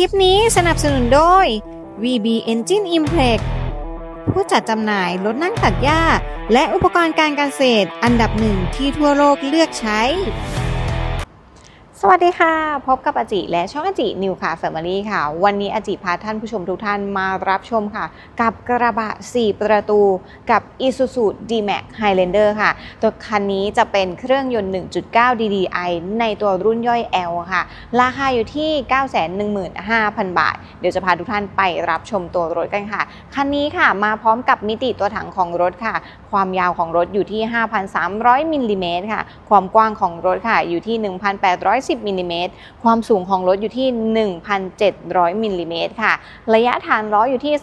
คลิปนี้สนับสนุนโดย VB Engine Implex ผู้จัดจำหน่ายรถนั่งตัดหญ้า และอุปกรณ์การเกษตรอันดับหนึ่งที่ทั่วโลกเลือกใช้ สวัสดีค่ะ พบกับอาจิและช่องอาจินิวค่ะแฟมิลี่ค่ะ วันนี้อาจิพาท่านผู้ชมทุกท่านมารับชมค่ะ กับกระบะ 4 ประตูกับ Isuzu D-Max Highlander ค่ะ ตัวคันนี้จะเป็นเครื่องยนต์ 1.9 DDI ในตัวรุ่นย่อย L ค่ะ ราคาอยู่ที่ 915,000 บาท เดี๋ยวจะพาทุกท่านไปรับชมตัวรถกันค่ะ คันนี้ค่ะมาพร้อมกับมิติตัวถังของรถค่ะ ความยาวของรถอยู่ที่ 5,300มิลลิเมตรค่ะ ความกว้างของรถค่ะอยู่ที่ 1,800 110มิลลิเมตรความสูงของรถอยู่ที่ 1,700มิลลิเมตรค่ะ ระยะฐานล้ออยู่ที่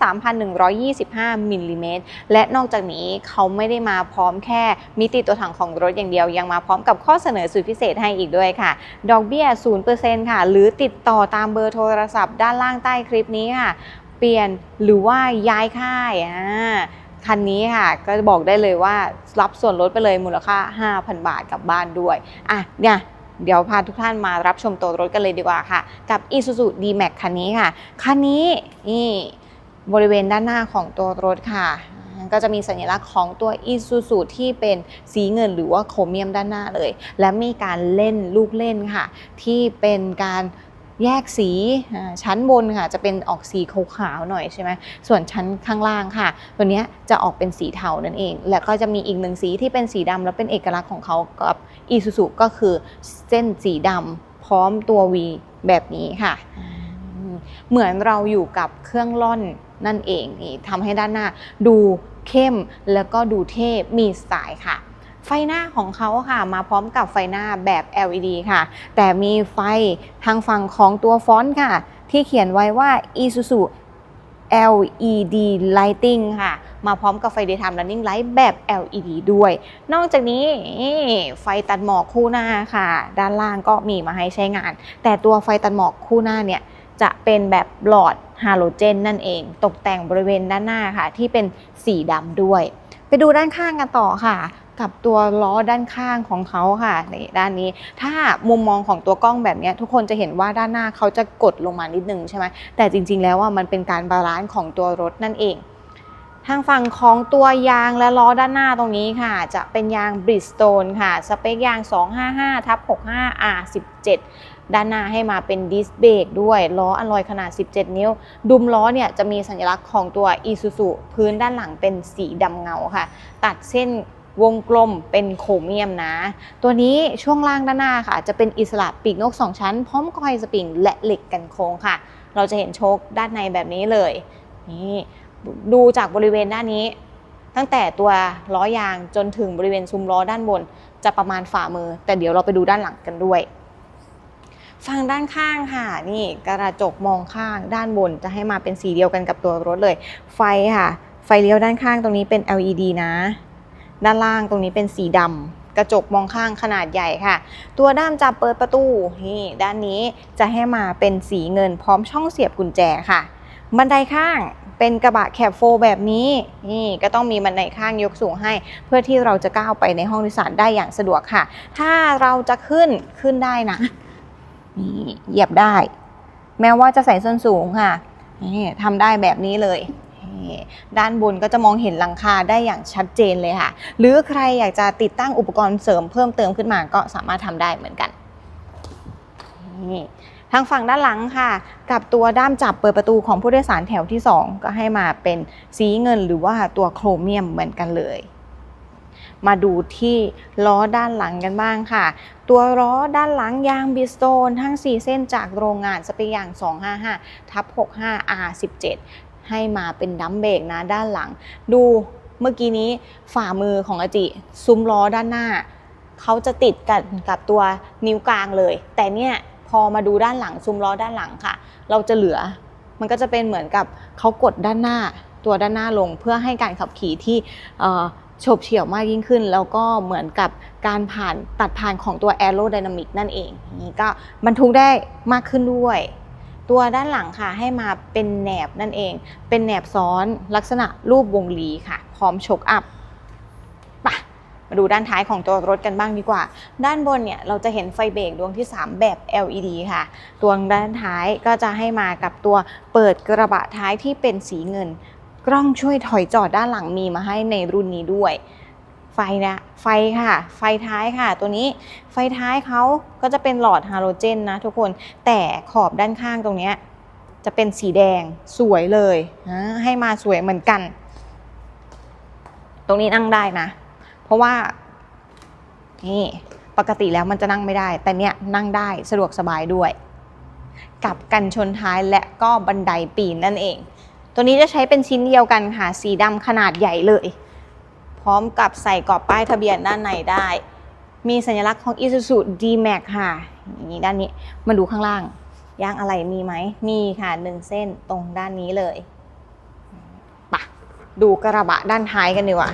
3,125มิลลิเมตรและนอกจากนี้เขาไม่ได้มาพร้อมแค่มิติตัวถังของรถอย่างเดียว ยังมาพร้อมกับข้อเสนอสุดพิเศษให้อีกด้วยค่ะ ดอกเบี้ย 0%ค่ะ หรือติดต่อตามเบอร์โทรศัพท์ด้านล่างใต้คลิปนี้ค่ะ เปลี่ยนหรือว่าย้ายค่ายอ่าคันนี้ค่ะก็บอกได้เลยว่ารับส่วนลดไปเลยมูลค่า 5,000 บาทกลับบ้านด้วย อะเนี่ย เดี๋ยวพาทุกท่านมารับชมตัวรถกันเลยดีกว่าค่ะ กับ Isuzu D-Max คันนี้ค่ะ คันนี้นี่บริเวณด้านหน้าของตัวรถค่ะ ก็จะมีสัญลักษณ์ของตัว Isuzu ที่เป็นสีเงินหรือว่าโครเมียมด้านหน้าเลย และมีการเล่นลูกเล่นค่ะ ที่เป็นการ แยกสีอ่าชั้นบนค่ะจะเป็นออกสีขาวๆหน่อยใช่ไหมส่วนชั้นข้างล่างค่ะ ตัวเนี้ยจะออกเป็นสีเทานั่นเอง แล้วก็จะมีอีกหนึ่งสีที่เป็นสีดำแล้วเป็นเอกลักษณ์ของเขากับ Isuzu ก็คือเส้นสีดำพร้อมตัว V แบบนี้ค่ะอืมเหมือนเราอยู่กับเครื่องล่อนนั่นเองนี่ทำให้ด้านหน้าดูเข้มแล้วก็ดูเท่มีสไตล์ค่ะ ไฟหน้าของเขาค่ะ มาพร้อมกับไฟหน้าแบบ LED ค่ะ แต่มีไฟทางฝั่งของตัวฟอนต์ค่ะ ที่เขียนไว้ว่า Isuzu LED Lighting ค่ะ มาพร้อมกับไฟ Daytime Running Light แบบ LED ด้วย นอกจากนี้ไฟตัดหมอกคู่หน้าค่ะ ด้านล่างก็มีมาให้ใช้งาน แต่ตัวไฟตัดหมอกคู่หน้าเนี่ย จะเป็นแบบหลอดฮาโลเจนนั่นเอง ตกแต่งบริเวณด้านหน้าค่ะ ที่เป็นสีดำด้วย ไปดูด้านข้างกันต่อค่ะ กับตัวล้อด้านข้างของเขาค่ะในด้านนี้ ถ้ามุมมองของตัวกล้องแบบนี้ทุกคนจะเห็นว่าด้านหน้าเขาจะกดลงมานิดนึงใช่ไหมแต่จริง ๆ แล้วว่ามันเป็นการบาลานซ์ของตัวรถนั่นเอง ทางฝั่งของตัวยางและล้อด้านหน้าตรงนี้ค่ะ จะเป็นยาง Bridgestone ค่ะ สเปคยาง 255ทับ65 R17 ด้านหน้าให้มาเป็นดิสเบรกด้วยล้ออลลอยขนาด 17 นิ้ว ดุมล้อเนี่ยจะมีสัญลักษณ์ของตัว Isuzu พื้นด้านหลังเป็นสีดำเงาค่ะ ตัดเส้น วงกลมเป็นโครเมียมนะ ตัวนี้ช่วงล่างด้านหน้าค่ะ จะเป็นอิสระปีกนก 2 ชั้น พร้อมคอยสปริงและเหล็กกันโค้งค่ะ เราจะเห็นโชคด้านในแบบนี้เลย นี่ดูจากบริเวณด้านนี้ ตั้งแต่ตัวล้อยางจนถึงบริเวณซุ้มล้อด้านบน จะประมาณฝ่ามือ แต่เดี๋ยวเราไปดูด้านหลังกันด้วยฝั่งด้านข้างค่ะ นี่กระจกมองข้างด้านบนจะให้มาเป็นสีเดียวกันกับตัวรถเลย ไฟค่ะ ไฟเลี้ยวด้านข้างตรงนี้เป็น LED นะ ด้านล่างตรงนี้เป็นสีดำกระจกมองข้างขนาดใหญ่ค่ะ ตัวด้ามจับเปิดประตูนี่ด้านนี้จะให้มาเป็นสีเงินพร้อมช่องเสียบกุญแจค่ะ บันไดข้างเป็นกระบะแคบโฟแบบนี้นี่ก็ต้องมีบันไดข้างยกสูงให้ เพื่อที่เราจะก้าวไปในห้องโดยสารได้อย่างสะดวกค่ะ ถ้าเราจะขึ้นขึ้นได้นะนี่เหยียบได้ แม้ว่าจะใส่ส้นสูงค่ะนี่ทำได้แบบนี้เลย นี่ด้านบนก็จะมองเห็นหลังคาได้อย่างชัดเจนเลยค่ะ หรือใครอยากจะติดตั้งอุปกรณ์เสริมเพิ่มเติมขึ้นมาก็สามารถทำได้เหมือนกันนี่ทางฝั่งด้านหลังค่ะ กับตัวด้ามจับเปิดประตูของผู้โดยสารแถวที่ 2 ก็ให้มาเป็นสีเงินหรือว่าตัวโครเมียมเหมือนกันเลย มาดูที่ล้อด้านหลังกันบ้างค่ะ ตัวล้อด้านหลังยางบิสโตนทั้ง 4 เส้นจากโรงงานสเปคยาง 255 ทับ 65 R17 ให้มาเป็นดัมเบรกนะด้านหลัง ดูเมื่อกี้นี้ฝ่ามือของอจิซุ้มล้อด้านหน้า เขาจะติดกันกับตัวนิ้วกลางเลย แต่เนี่ยพอมาดูด้านหลังซุ้มล้อด้านหลังค่ะ เราจะเหลือมันก็จะเป็นเหมือนกับเขากดด้านหน้าตัวด้านหน้าลง เพื่อให้การขับขี่ที่โฉบเฉี่ยวมากยิ่งขึ้น แล้วก็เหมือนกับการผ่านตัดผ่านของตัวแอโร d y นามิกนั่นเองนี่ก็บรรทุกได้มากขึ้นด้วย ตัวด้านหลังค่ะให้มาเป็นแหนบนั่นเอง เป็นแหนบซ้อนลักษณะรูปวงรีค่ะ พร้อมชกอัพปะมาดูด้านท้ายของตัวรถกันบ้างดีกว่า ด้านบนเนี่ยเราจะเห็นไฟเบรกดวงที่ 3 แบบ LED ค่ะตัวด้านท้ายก็จะให้มากับตัวเปิดกระบะท้ายที่เป็นสีเงิน กล้องช่วยถอยจอดด้านหลังมีมาให้ในรุ่นนี้ด้วย ไฟนะไฟค่ะ ไฟท้ายค่ะ ตัวนี้ไฟท้ายเขาก็จะเป็นหลอดฮาโลเจนนะทุกคนแต่ขอบด้านข้างตรงนี้จะเป็นสีแดงสวยเลยให้มาสวยเหมือนกัน ตรงนี้นั่งได้นะ เพราะว่านี่ปกติแล้วมันจะนั่งไม่ได้ แต่เนี้ยนั่งได้สะดวกสบายด้วย กับกันชนท้ายและก็บันไดปีนนั่นเอง ตัวนี้จะใช้เป็นชิ้นเดียวกันค่ะ สีดำขนาดใหญ่เลย พร้อมกับใส่กรอบป้ายทะเบียนด้านในได้ มีสัญลักษณ์ของ Isuzu D-Max ค่ะ อย่างนี้ด้านนี้ มาดูข้างล่าง ยางอะไรมีไหม มีค่ะหนึ่งเส้นตรงด้านนี้เลยปะดูกระบะด้านท้ายกันดีกว่า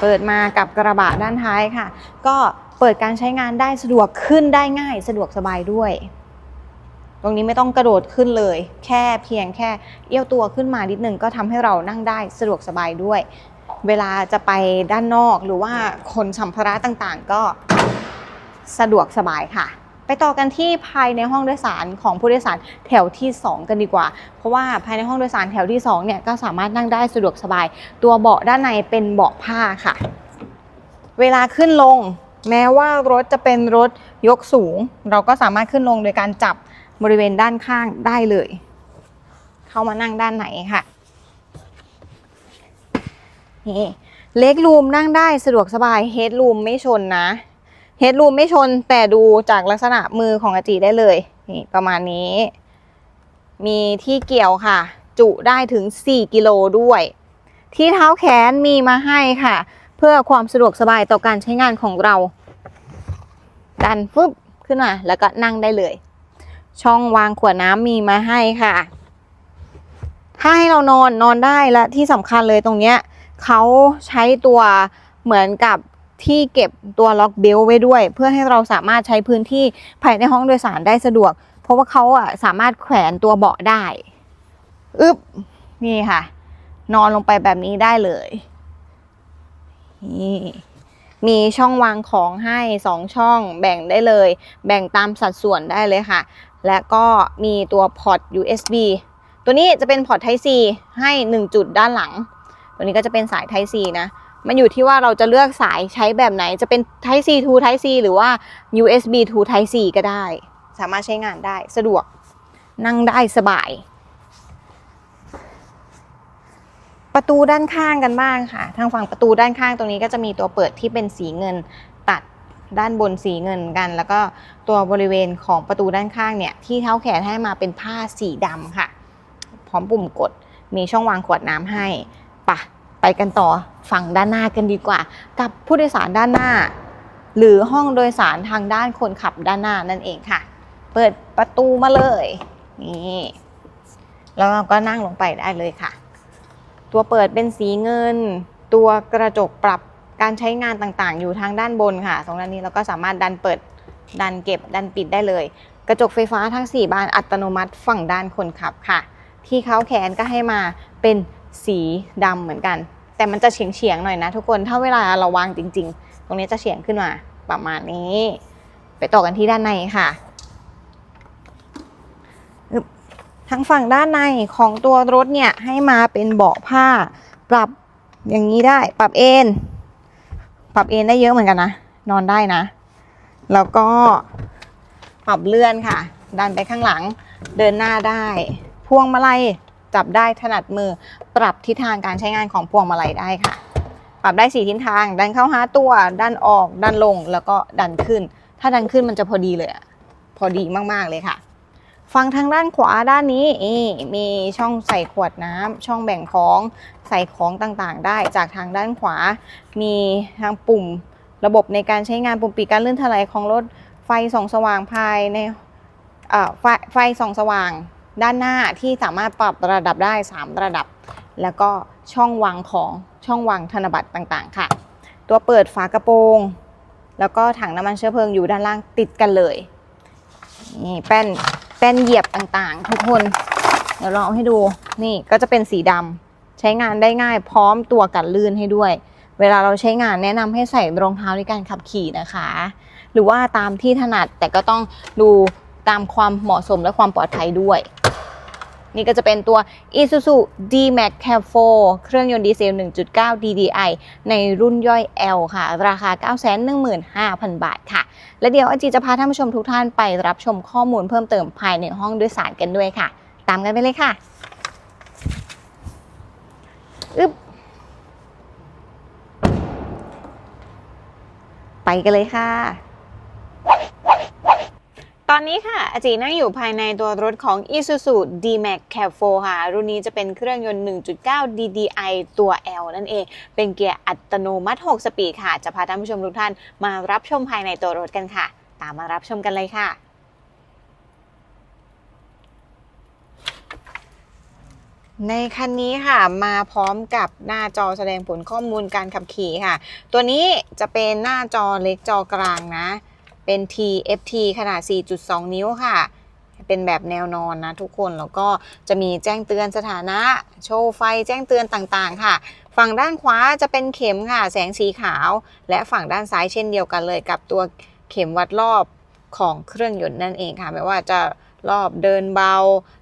เปิดมากับกระบะด้านท้ายค่ะ ก็เปิดการใช้งานได้สะดวกขึ้นได้ง่าย สะดวกสบายด้วยตรงนี้ไม่ต้องกระโดดขึ้นเลย แค่เพียงแค่เอี้ยวตัวขึ้นมานิดนึงก็ทำให้เรานั่งได้สะดวกสบายด้วย เวลาจะไปด้านนอกหรือว่าคนสัมภาระต่างๆ ก็สะดวกสบายค่ะ ไปต่อกันที่ภายในห้องโดยสารของผู้โดยสารแถวที่ 2 กันดีกว่า เพราะว่าภายในห้องโดยสารแถวที่2เนี่ยก็สามารถนั่งได้สะดวกสบาย ตัวเบาะด้านในเป็นเบาะผ้าค่ะ เวลาขึ้นลงแม้ว่ารถจะเป็นรถยกสูง เราก็สามารถขึ้นลงโดยการจับบริเวณด้านข้างได้เลย เข้ามานั่งด้านไหนค่ะ นี่เล็กรูมนั่งได้สะดวกสบายเฮดรูมไม่ชนนะเฮดรูมไม่ชนแต่ดูจากลักษณะมือของอาจีได้เลยนี่ประมาณนี้ มีที่เกี่ยวค่ะ จุได้ถึง 4 กิโลด้วย ที่เท้าแขนมีมาให้ค่ะ เพื่อความสะดวกสบายต่อการใช้งานของเรา ดันฟึบขึ้นมาแล้วก็นั่งได้เลย ช่องวางขวดน้ำมีมาให้ค่ะ ถ้าให้เรานอนนอนได้และที่สำคัญเลยตรงเนี้ย เขาใช้ตัวเหมือนกับที่เก็บตัวล็อกเบลไว้ด้วย เพื่อให้เราสามารถใช้พื้นที่ภายในห้องโดยสารได้สะดวก เพราะว่าเขาอะสามารถแขวนตัวเบาะได้อึบนี่ค่ะ นอนลงไปแบบนี้ได้เลยนี่มีช่องวางของให้สองช่องแบ่งได้เลย แบ่งตามสัดส่วนได้เลยค่ะ และก็มีตัวพอร์ต USB ตัวนี้จะเป็นพอร์ต Type C ให้ 1 จุดด้านหลัง ตัวนี้ก็จะเป็นสาย Type C นะ มันอยู่ที่ว่าเราจะเลือกสายใช้แบบไหน จะเป็น Type C to Type C หรือว่า USB to Type C ก็ได้ สามารถใช้งานได้สะดวก นั่งได้สบาย ประตูด้านข้างกันบ้างค่ะ ทางฝั่งประตูด้านข้างตรงนี้ก็จะมีตัวเปิดที่เป็นสีเงินตัดด้านบนสีเงินกัน แล้วก็ตัวบริเวณของประตูด้านข้างเนี่ย ที่เท้าแขนให้มาเป็นผ้าสีดำค่ะ พร้อมปุ่มกดมีช่องวางขวดน้ำให้ ปะไปกันต่อฝั่งด้านหน้ากันดีกว่า กับผู้โดยสารด้านหน้า หรือห้องโดยสารทางด้านคนขับด้านหน้านั่นเองค่ะ เปิดประตูมาเลยนี่แล้วเราก็นั่งลงไปได้เลยค่ะ ตัวเปิดเป็นสีเงิน ตัวกระจกปรับการใช้งานต่างๆ อยู่ทางด้านบนค่ะตรงด้านนี้เราก็สามารถดันเปิดดันเก็บดันปิดได้เลย กระจกไฟฟ้าทั้ง 4 บานอัตโนมัติฝั่งด้านคนขับค่ะ ที่เขาแขนก็ให้มาเป็น สีดำเหมือนกัน แต่มันจะเฉียงเฉียงๆหน่อยนะทุกคนถ้าเวลาเราวางจริง ๆ ตรงนี้จะเฉียงขึ้นมาประมาณนี้ ไปต่อกันที่ด้านในค่ะอึ๊บทางฝั่งด้านในของตัวรถเนี่ยให้มาเป็นเบาะผ้า ปรับอย่างนี้ได้ ปรับเอนปรับเอนได้เยอะเหมือนกันนะ นอนได้นะ แล้วก็ปรับเลื่อนค่ะ ดันไปข้างหลังเดินหน้าได้ พวงมาลัย จับได้ถนัดมือ ปรับทิศทางการใช้งานของพวงมาลัยได้ค่ะ ปรับได้สี่ทิศทาง ดันเข้าหาตัวดันออกดันลงแล้วก็ดันขึ้น ถ้าดันขึ้นมันจะพอดีเลยอะพอดีมากๆเลยค่ะฟังทางด้านขวาด้านนี้มีช่องใส่ขวดน้ำช่องแบ่งของใส่ของต่างๆ ได้จากทางด้านขวา มีทางปุ่มระบบในการใช้งานปุ่มปิดการเลื่อนถลายของรถไฟส่องสว่างภายในไฟไฟส่องสว่าง ด้านหน้าที่สามารถปรับระดับได้ 3 ระดับ แล้วก็ช่องวางของช่องวางธนบัตรต่างๆ ค่ะ ตัวเปิดฝากระโปรง แล้วก็ถังน้ำมันเชื้อเพลิงอยู่ด้านล่างติดกันเลยนี่แป้นแป้นเหยียบต่างๆ ทุกคน เดี๋ยวลองเอาให้ดูนี่ก็จะเป็นสีดำใช้งานได้ง่ายพร้อมตัวกันลื่นให้ด้วย เวลาเราใช้งานแนะนำให้ใส่รองเท้าในการขับขี่นะคะ หรือว่าตามที่ถนัดแต่ก็ต้องดูตามความเหมาะสมและความปลอดภัยด้วย นี่ก็จะเป็นตัว Isuzu D-Max Cab 4เครื่องยนต์ดีเซล 1.9 DDI ในรุ่นย่อย L ค่ะ ราคา 915,000 บาทค่ะ และเดี๋ยวอาจีจะพาท่านผู้ชมทุกท่านไปรับชมข้อมูลเพิ่มเติมภายในห้องโดยสารกันด้วยค่ะ ตามกันไปเลยค่ะอึบไปกันเลยค่ะ ตอนนี้ค่ะอาจีนั่งอยู่ภายในตัวรถของ Isuzu D-Max Cab 4ค่ะ รุ่นนี้จะเป็นเครื่องยนต์ 1.9 DDI ตัว L นั่นเอง เป็นเกียร์อัตโนมัติ 6 สปีดค่ะ จะพาท่านผู้ชมทุกท่านมารับชมภายในตัวรถกันค่ะ ตามมารับชมกันเลยค่ะในคันนี้ค่ะมาพร้อมกับหน้าจอแสดงผลข้อมูลการขับขี่ค่ะ ตัวนี้จะเป็นหน้าจอเล็กจอกลางนะ เป็น TFT ขนาด 4.2 นิ้วค่ะ เป็นแบบแนวนอนนะทุกคน แล้วก็จะมีแจ้งเตือนสถานะ โชว์ไฟแจ้งเตือนต่างๆ ค่ะ ฝั่งด้านขวาจะเป็นเข็มค่ะ แสงสีขาว และฝั่งด้านซ้ายเช่นเดียวกันเลยกับตัวเข็มวัดรอบของเครื่องยนต์นั่นเองค่ะ ไม่ว่าจะรอบเดินเบา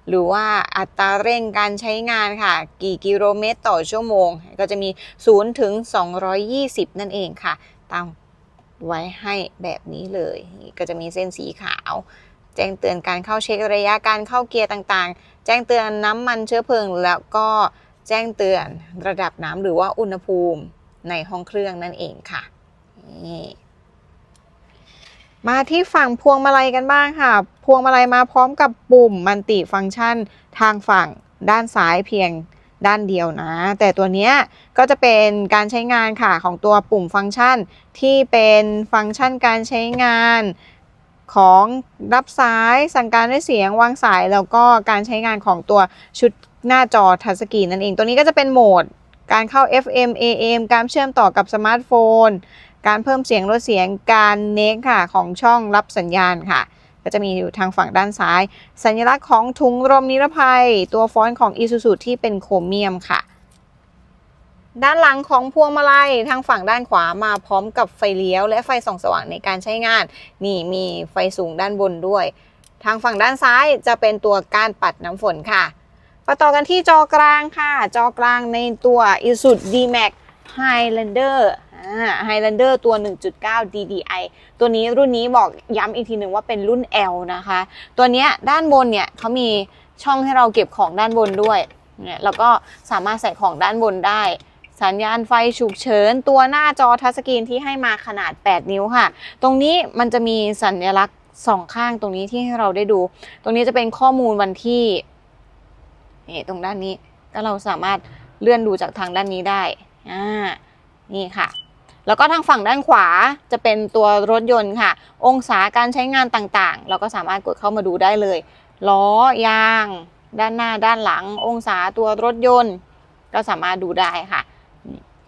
หรือว่าอัตราเร่งการใช้งานค่ะ กี่กิโลเมตรต่อชั่วโมง ก็จะมี 0 ถึง 220 นั่นเองค่ะ ตาม ไว้ให้แบบนี้เลย ก็จะมีเส้นสีขาว แจ้งเตือนการเข้าเช็คระยะการเข้าเกียร์ต่างๆ แจ้งเตือนน้ำมันเชื้อเพลิง แล้วก็แจ้งเตือนระดับน้ำหรือว่าอุณหภูมิในห้องเครื่องนั่นเองค่ะนี่มาที่ฝั่งพวงมาลัยกันบ้างค่ะ พวงมาลัยมาพร้อมกับปุ่มมัลติฟังก์ชันทางฝั่งด้านซ้ายเพียง ด้านเดียวนะ แต่ตัวเนี้ยก็จะเป็นการใช้งานค่ะของตัวปุ่มฟังก์ชันที่เป็นฟังก์ชันการใช้งานของรับสายสั่งการด้วยเสียงวางสายแล้วก็การใช้งานของตัวชุดหน้าจอทัชสกรีนนั่นเอง ตัวนี้ก็จะเป็นโหมดการเข้า FM AM การเชื่อมต่อกับสมาร์ทโฟน การเพิ่มเสียงลดเสียงการเน็กค่ะของช่องรับสัญญาณค่ะ ก็จะมีอยู่ทางฝั่งด้านซ้าย สัญลักษณ์ของถุงลมนิรภัย ตัวฟอนต์ของ Isuzu ที่เป็นโครเมียมค่ะ ด้านหลังของพวงมาลัยทางฝั่งด้านขวามาพร้อมกับไฟเลี้ยว และไฟส่องสว่างในการใช้งาน นี่มีไฟสูงด้านบนด้วย ทางฝั่งด้านซ้ายจะเป็นตัวก้านปัดน้ำฝนค่ะมาต่อกันที่จอกลางค่ะ จอกลางในตัว Isuzu D-Max Highlander อ่า Highlander ตัว 1.9 DDI ตัวนี้รุ่นนี้บอกย้ำอีกทีหนึ่งว่าเป็นรุ่น L นะคะ ตัวนี้ด้านบนเนี่ยเขามีช่องให้เราเก็บของด้านบนด้วยเนี่ยแล้วก็สามารถใส่ของด้านบนได้ สัญญาณไฟฉุกเฉิน ตัวหน้าจอทัชสกรีนที่ให้มาขนาด 8 นิ้วค่ะ ตรงนี้มันจะมีสัญลักษณ์สองข้างตรงนี้ที่ให้เราได้ดู ตรงนี้จะเป็นข้อมูลวันที่นี่ตรงด้านนี้ก็เราสามารถเลื่อนดูจากทางด้านนี้ได้อ่านี่ค่ะ แล้วก็ทางฝั่งด้านขวาจะเป็นตัวรถยนต์ค่ะ องศาการใช้งานต่างๆ เราก็สามารถกดเข้ามาดูได้เลย ล้อยาง ด้านหน้าด้านหลัง องศาตัวรถยนต์ ก็สามารถดูได้ค่ะ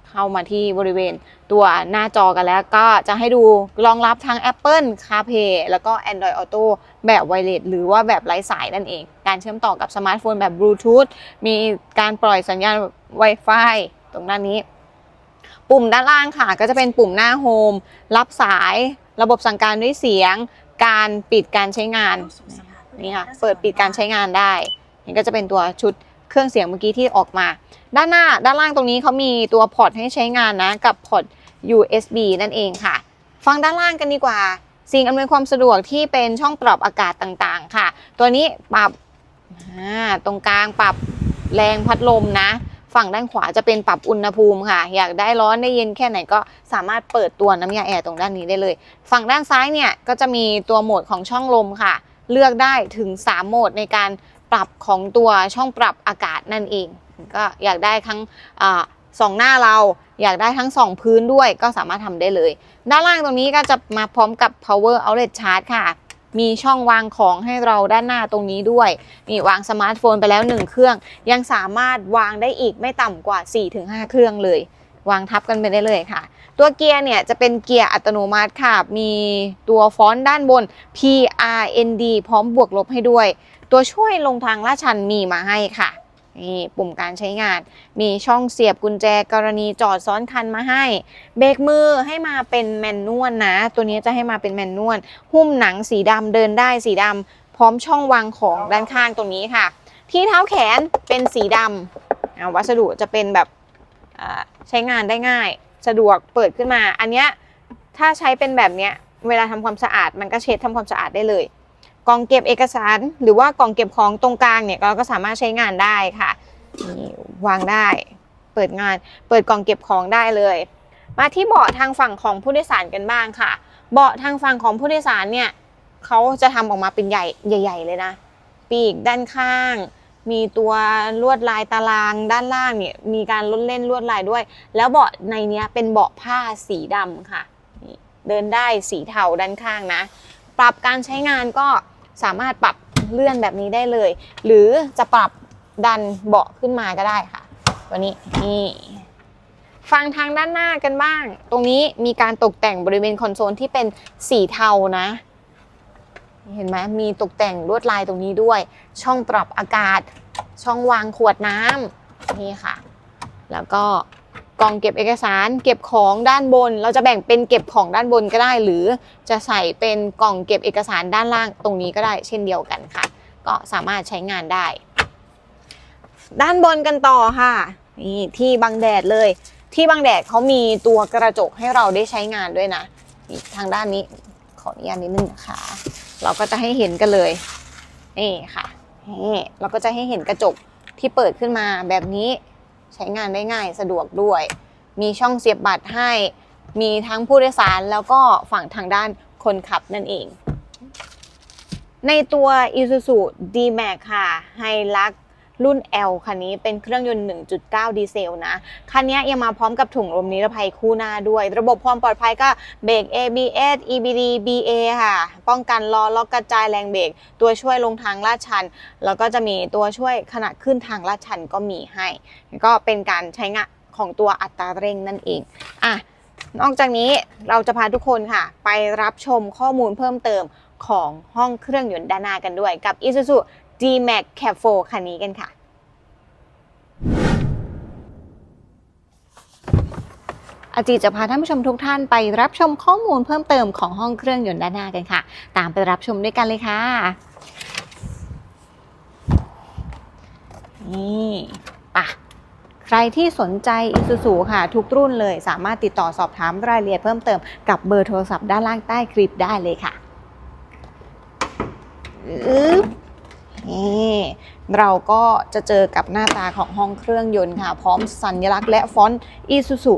เข้ามาที่บริเวณตัวหน้าจอกันแล้วก็จะให้ดูรองรับทั้ง Apple CarPlay แล้วก็ Android Auto แบบไวเลสหรือว่าแบบไร้สายนั่นเอง การเชื่อมต่อกับสมาร์ทโฟนแบบบลูทูธมีการปล่อยสัญญาณ Wi-Fi ตรงด้านนี้ ปุ่มด้านล่างค่ะ ก็จะเป็นปุ่มหน้าโฮมรับสาย ระบบสั่งการด้วยเสียง การปิดการใช้งานนี่ค่ะเปิดปิดการใช้งานได้นี่ก็จะเป็นตัวชุดเครื่องเสียงเมื่อกี้ที่ออกมา ด้านหน้าด้านล่างตรงนี้เขามีตัวพอร์ตให้ใช้งานนะกับพอร์ต USB นั่นเองค่ะ ฟังด้านล่างกันดีกว่า สิ่งอำนวยความสะดวกที่เป็นช่องปรับอากาศต่างๆ ค่ะ ตัวนี้ปรับตรงกลางปรับแรงพัดลมนะ ฝั่งด้านขวาจะเป็นปรับอุณหภูมิค่ะ อยากได้ร้อนได้เย็นแค่ไหนก็สามารถเปิดตัวน้ำยาแอร์ตรงด้านนี้ได้เลย ฝั่งด้านซ้ายเนี่ยก็จะมีตัวโหมดของช่องลมค่ะ เลือกได้ถึง 3 โหมดในการปรับของตัวช่องปรับอากาศนั่นเอง ก็อยากได้ทั้งอสองหน้าเราอยากได้ทั้งสองพื้นด้วยก็สามารถทำได้เลย ด้านล่างตรงนี้ก็จะมาพร้อมกับ power outlet charge ค่ะ มีช่องวางของให้เราด้านหน้าตรงนี้ด้วย มีวางสมาร์ทโฟนไปแล้ว 1 เครื่อง ยังสามารถวางได้อีกไม่ต่ำกว่า 4-5 เครื่องเลย วางทับกันไปได้เลยค่ะ ตัวเกียร์เนี่ยจะเป็นเกียร์อัตโนมัติค่ะ มีตัวฟอนต์ด้านบน PRND พร้อมบวกลบให้ด้วย ตัวช่วยลงทางลาดชันมีมาให้ค่ะ นี่ปุ่มการใช้งาน มีช่องเสียบกุญแจกรณีจอดซ้อนคันมาให้ เบรกมือให้มาเป็นแมนนวลนะ ตัวนี้จะให้มาเป็นแมนนวลหุ้มหนังสีดำเดินได้สีดำพร้อมช่องวางของด้านข้างตรงนี้ค่ะ ที่เท้าแขนเป็นสีดำวัสดุจะเป็นแบบใช้งานได้ง่าย สะดวกเปิดขึ้นมา อันเนี้ยถ้าใช้เป็นแบบเนี้ยเวลาทำความสะอาดมันก็เช็ดทำความสะอาดได้เลย กล่องเก็บเอกสาร หรือว่ากล่องเก็บของตรงกลางเนี่ยเราก็สามารถใช้งานได้ค่ะนี่วางได้ เปิดงาน เปิดกล่องเก็บของได้เลย มาที่เบาะทางฝั่งของผู้โดยสารกันบ้างค่ะ เบาะทางฝั่งของผู้โดยสารเนี่ยเขาจะทำออกมาเป็นใหญ่ใหญ่ ๆ เลยนะ ปีกด้านข้าง มีตัวลวดลายตารางด้านล่างเนี่ยมีการลดเล่นลวดลายด้วย แล้วเบาะในเนี้ยเป็นเบาะผ้าสีดำค่ะนี่เดินได้สีเทาด้านข้างนะ ปรับการใช้งานก็ สามารถปรับเลื่อนแบบนี้ได้เลย หรือจะปรับดันเบาะขึ้นมาก็ได้ค่ะ ตัวนี้นี่ฟังทางด้านหน้ากันบ้าง ตรงนี้มีการตกแต่งบริเวณคอนโซลที่เป็นสีเทานะ เห็นไหมมีตกแต่งลวดลายตรงนี้ด้วย ช่องปรับอากาศ ช่องวางขวดน้ำนี่ค่ะ แล้วก็ กล่องเก็บเอกสาร เก็บของด้านบน เราจะแบ่งเป็นเก็บของด้านบนก็ได้ หรือจะใส่เป็นกล่องเก็บเอกสารด้านล่างตรงนี้ก็ได้เช่นเดียวกันค่ะ ก็สามารถใช้งานได้ ด้านบนกันต่อค่ะนี่ที่บังแดดเลย ที่บังแดดเขามีตัวกระจกให้เราได้ใช้งานด้วยนะทางด้านนี้ขออนุญาตนิดนึงนะคะ เราก็จะให้เห็นกันเลยนี่ค่ะนี่เราก็จะให้เห็นกระจกที่เปิดขึ้นมาแบบนี้ ใช้งานได้ง่ายสะดวกด้วย มีช่องเสียบบัตรให้ มีทั้งผู้โดยสารแล้วก็ฝั่งทางด้านคนขับนั่นเอง ในตัว Isuzu D-Max ค่ะไฮลัก รุ่น L คันนี้เป็นเครื่องยนต์ 1.9 ดีเซลนะ คันนี้ยังมาพร้อมกับถุงลมนิรภัยคู่หน้าด้วย ระบบความปลอดภัยก็เบรก ABS EBD BA ค่ะ ป้องกันล้อล็อกกระจายแรงเบรก ตัวช่วยลงทางลาดชัน แล้วก็จะมีตัวช่วยขณะขึ้นทางลาดชันก็มีให้ ก็เป็นการใช้งานของตัวอัตราเร่งนั่นเองอะนอกจากนี้เราจะพาทุกคนค่ะ ไปรับชมข้อมูลเพิ่มเติมของห้องเครื่องยนต์ด้านหน้ากันด้วยกับ Isuzu D-Max Cab 4คันนี้กันค่ะ อาจีจะพาท่านผู้ชมทุกท่านไปรับชมข้อมูลเพิ่มเติมของห้องเครื่องยนต์ด้านหน้ากันค่ะ ตามไปรับชมด้วยกันเลยค่ะ นี่ปะใครที่สนใจ Isuzu ค่ะ ทุกรุ่นเลยสามารถติดต่อสอบถามรายละเอียดเพิ่มเติมกับเบอร์โทรศัพท์ด้านล่างใต้คลิปได้เลยค่ะอึ๊บนี่เราก็จะเจอกับหน้าตาของห้องเครื่องยนต์ค่ะ พร้อมสัญลักษณ์และฟอนต์ Isuzu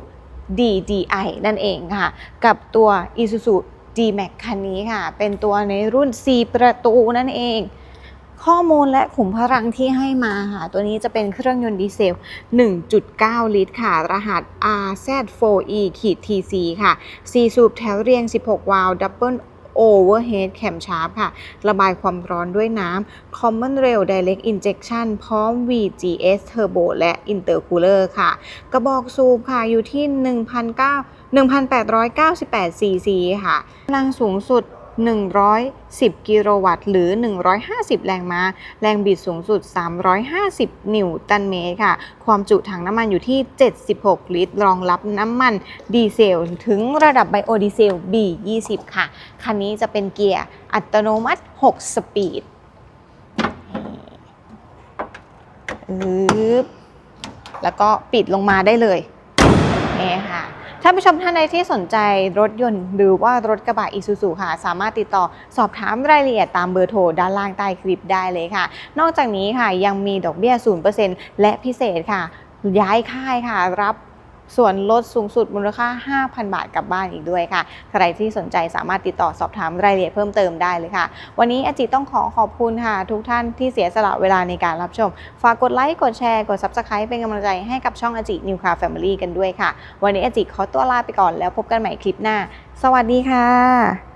DDI นั่นเองค่ะ กับตัว Isuzu D-Max คันนี้ค่ะ เป็นตัวในรุ่น 4 ประตูนั่นเอง ข้อมูลและขุมพลังที่ให้มาค่ะ ตัวนี้จะเป็นเครื่องยนต์ดีเซล 1.9 ลิตรค่ะ รหัส RZ4E TC ค่ะ 4 สูบแถวเรียง 16 วาล์วดับเบิล overhead cam sharp ค่ะ ระบายความร้อนด้วยน้ำ Common Rail Direct Injection พร้อม VGS Turbo และ Intercooler ค่ะ กระบอกสูบค่ะ อยู่ที่ 1,9 1,898 cc ค่ะกำลังสูงสุด 110 กิโลวัตต์ หรือ 150 แรงม้า แรงบิดสูงสุด 350 นิวตันเมตรค่ะ ความจุถังน้ำมันอยู่ที่ 76 ลิตร รองรับน้ำมันดีเซล ถึงระดับไบโอดีเซล B20 ค่ะ คันนี้จะเป็นเกียร์อัตโนมัติ 6 สปีดแล้วก็ปิดลงมาได้เลย ท่านผู้ชมท่านใดที่สนใจรถยนต์ หรือว่ารถกระบะอีซูซูค่ะ สามารถติดต่อสอบถามรายละเอียดตามเบอร์โทรด้านล่างใต้คลิปได้เลยค่ะ นอกจากนี้ค่ะยังมีดอกเบี้ย 0%และพิเศษค่ะ ย้ายค่ายค่ะรับ ส่วนลดสูงสุดมูลค่า 5,000 บาทกลับบ้านอีกด้วยค่ะ ใครที่สนใจสามารถติดต่อสอบถามรายละเอียดเพิ่มเติมได้เลยค่ะ วันนี้อาจิต้องขอขอบคุณค่ะ ทุกท่านที่เสียสละเวลาในการรับชม ฝากกดไลค์กดแชร์กด Subscribe เป็นกำลังใจให้กับช่องอาจินิวคาแฟมิลี่กันด้วยค่ะ วันนี้อาจิขอตัวลาไปก่อนแล้วพบกันใหม่คลิปหน้า สวัสดีค่ะ